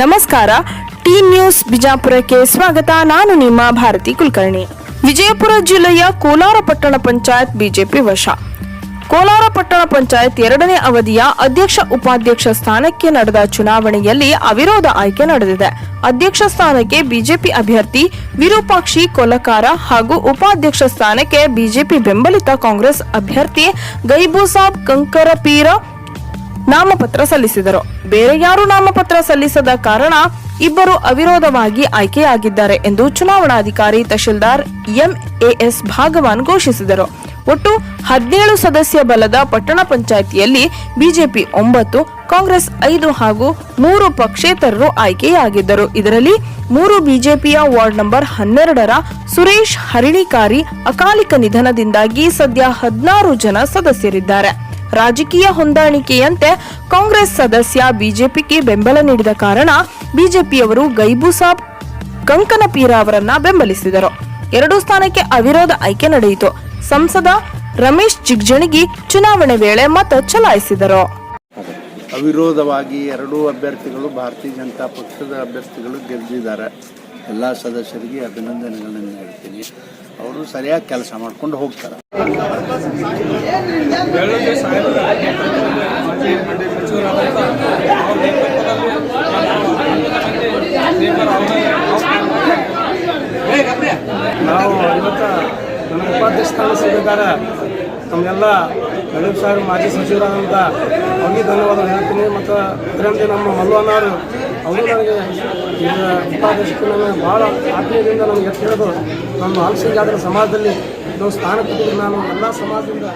ನಮಸ್ಕಾರ. T news ಬಿಜಾಪುರಕ್ಕೆ ಸ್ವಾಗತ. ನಾನು ನಿಮ್ಮ ಭಾರತಿ ಕುಲಕರ್ಣಿ. ವಿಜಯಪುರ ಜಿಲ್ಲೆಯ ಕೋಲಾರ ಪಟ್ಟಣ ಪಂಚಾಯತ್ ಬಿಜೆಪಿ ವಶ. ಕೋಲಾರ ಪಟ್ಟಣ ಪಂಚಾಯತ್ ಎರಡನೇ ಅವಧಿಯ ಅಧ್ಯಕ್ಷ ಉಪಾಧ್ಯಕ್ಷ ಸ್ಥಾನಕ್ಕೆ ನಡೆದ ಚುನಾವಣೆಯಲ್ಲಿ ಅವಿರೋಧ ಆಯ್ಕೆ ನಡೆದಿದೆ. ಅಧ್ಯಕ್ಷ ಸ್ಥಾನಕ್ಕೆ ಬಿಜೆಪಿ ಅಭ್ಯರ್ಥಿ ವಿರೂಪಾಕ್ಷಿ ಕೊಲಕಾರ ಹಾಗೂ ಉಪಾಧ್ಯಕ್ಷ ಸ್ಥಾನಕ್ಕೆ ಬಿಜೆಪಿ ಬೆಂಬಲಿತ ಕಾಂಗ್ರೆಸ್ ಅಭ್ಯರ್ಥಿ ಗೈಬೂಸಾಬ್ ಕಂಕರಪೀರ ನಾಮಪತ್ರ ಸಲ್ಲಿಸಿದರು. ಬೇರೆ ಯಾರು ನಾಮಪತ್ರ ಸಲ್ಲಿಸದ ಕಾರಣ ಇಬ್ಬರು ಅವಿರೋಧವಾಗಿ ಆಯ್ಕೆಯಾಗಿದ್ದಾರೆ ಎಂದು ಚುನಾವಣಾಧಿಕಾರಿ ತಹಶೀಲ್ದಾರ್ ಎಂಎಎಸ್ ಭಾಗವಾನ್ ಘೋಷಿಸಿದರು. ಒಟ್ಟು ಹದಿನೇಳು ಸದಸ್ಯ ಬಲದ ಪಟ್ಟಣ ಪಂಚಾಯಿತಿಯಲ್ಲಿ ಬಿಜೆಪಿ ಒಂಬತ್ತು, ಕಾಂಗ್ರೆಸ್ ಐದು ಹಾಗೂ ಮೂರು ಪಕ್ಷೇತರರು ಆಯ್ಕೆಯಾಗಿದ್ದರು. ಇದರಲ್ಲಿ ಮೂರು ಬಿಜೆಪಿಯ ವಾರ್ಡ್ ನಂಬರ್ ಹನ್ನೆರಡರ ಸುರೇಶ್ ಹರಿಣಿಕಾರಿ ಅಕಾಲಿಕ ನಿಧನದಿಂದಾಗಿ ಸದ್ಯ ಹದಿನಾರು ಜನ ಸದಸ್ಯರಿದ್ದಾರೆ. ರಾಜಕೀಯ ಹೊಂದಾಣಿಕೆಯಂತೆ ಕಾಂಗ್ರೆಸ್ ಸದಸ್ಯ ಬಿಜೆಪಿಗೆ ಬೆಂಬಲ ನೀಡಿದ ಕಾರಣ ಬಿಜೆಪಿಯವರು ಗೈಬುಸಾಬ್ ಕಂಕನಪೀರ ಅವರನ್ನ ಬೆಂಬಲಿಸಿದರು. ಎರಡು ಸ್ಥಾನಕ್ಕೆ ಅವಿರೋಧ ಆಯ್ಕೆ ನಡೆಯಿತು. ಸಂಸದ ರಮೇಶ್ ಜಿಗ್ಜಣಿಗಿ ಚುನಾವಣೆ ವೇಳೆ ಮತ ಚಲಾಯಿಸಿದರು. ಅವಿರೋಧವಾಗಿ ಎರಡೂ ಅಭ್ಯರ್ಥಿಗಳು ಭಾರತೀಯ ಜನತಾ ಪಕ್ಷದ ಅಭ್ಯರ್ಥಿಗಳು ಗೆದ್ದಿದ್ದಾರೆ. ಎಲ್ಲ ಸದಸ್ಯರಿಗೆ ಅಭಿನಂದನೆಗಳನ್ನು ಹೇಳ್ತೀನಿ. ಅವರು ಸರಿಯಾಗಿ ಕೆಲಸ ಮಾಡ್ಕೊಂಡು ಹೋಗ್ತಾರೆ. ನಾವು ಇವತ್ತು ನಮ್ಮ ಉಪಾಧ್ಯಕ್ಷ ಸ್ಥಾನ ಸಿಗಬೇಕಾದ್ರೆ ನಮ್ಮೆಲ್ಲ ನಳೀಪ್ ಸಾಹೇಬ್ ಮಾಜಿ ಸಚಿವರಾದಂಥ ಅವ್ರಿಗೆ ಧನ್ಯವಾದ ಹೇಳ್ತೀನಿ. ಮತ್ತು ಇದರಂತೆ ನಮ್ಮ ಮಲ್ಲವನ್ನವರು ಅವರು ನನಗೆ ಉಪಾಧ್ಯಕ್ಷಕ್ಕೆ ನನ್ನ ಭಾಳ ಆತ್ಮೀಯದಿಂದ ನನಗೆ ಹಿಡಿದು ನಮ್ಮ ಆಲ್ಸಿಂಗ್ ಆದರೆ ಸಮಾಜದಲ್ಲಿ ನಾವು ಸ್ಥಾನ ಕೊಟ್ಟಿದ್ದು ನಾನು ಎಲ್ಲ ಸಮಾಜದಿಂದ